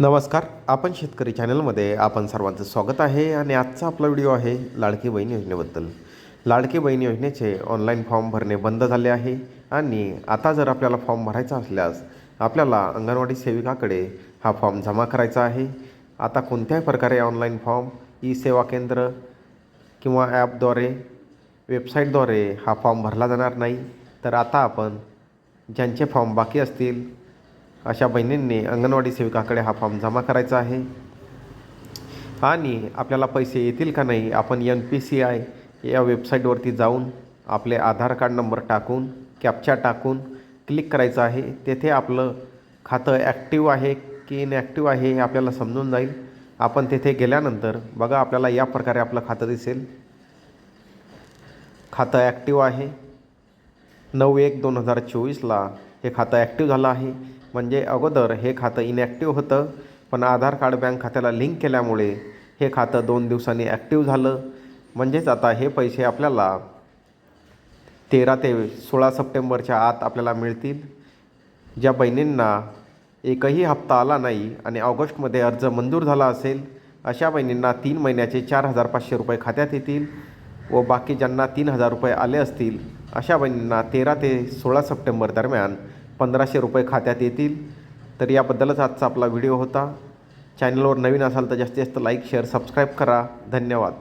नमस्कार आपण शेतकरी चॅनलमध्ये आपण सर्वांचं स्वागत आहे आणि आजचा आपला व्हिडिओ आहे लाडकी बहीण योजनेबद्दल. लाडकी बहीण योजनेचे ऑनलाईन फॉर्म भरणे बंद झाले आहे आणि आता जर आपल्याला फॉर्म भरायचा असल्यास आपल्याला अंगणवाडी सेविकाकडे हा फॉर्म जमा करायचा आहे. आता कोणत्याही प्रकारे ऑनलाईन फॉर्म ई सेवा केंद्र किंवा ॲपद्वारे वेबसाईटद्वारे हा फॉर्म भरला जाणार नाही. तर आता आपण ज्यांचे फॉर्म बाकी असतील अशा बहिणींनी अंगणवाडी सेविकाकडे हा फॉर्म जमा करायचा आहे. आणि आपल्याला पैसे येतील का नाही आपण एन पी सी आय या वेबसाईटवरती जाऊन आपले आधार कार्ड नंबर टाकून कॅप्चा टाकून क्लिक करायचं आहे. तेथे आपलं खातं ॲक्टिव्ह आहे की इनॲक्टिव्ह आहे हे आपल्याला समजून जाईल. आपण तेथे गेल्यानंतर बघा आपल्याला या प्रकारे आपलं खातं दिसेल. खातं ॲक्टिव्ह आहे. नऊ एक दोन हजार चोवीसला हे खातं ॲक्टिव्ह झालं आहे. म्हणजे अगोदर हे खातं इनॲक्टिव्ह होतं. पण आधार कार्ड बँक खात्याला लिंक केल्यामुळे हे खातं दोन दिवसांनी ॲक्टिव्ह झालं. म्हणजेच आता हे पैसे आपल्याला तेरा ते सोळा सप्टेंबरच्या आत आपल्याला मिळतील. ज्या बहिणींना एकही हप्ता आला नाही आणि ऑगस्टमध्ये अर्ज मंजूर झाला असेल अशा बहिणींना तीन महिन्याचे चार हजार पाचशे रुपये खात्यात येतील व बाकी ज्यांना तीन हजार रुपये आले असतील अशा बहिणींना तेरा ते सोळा सप्टेंबर दरम्यान पंधराशे रुपये खात्यात येतील. तर याबद्दलच आजचा आपला व्हिडिओ होता. चॅनलवर नवीन असाल तर जास्तीत जास्त लाईक शेअर सबस्क्राईब करा. धन्यवाद.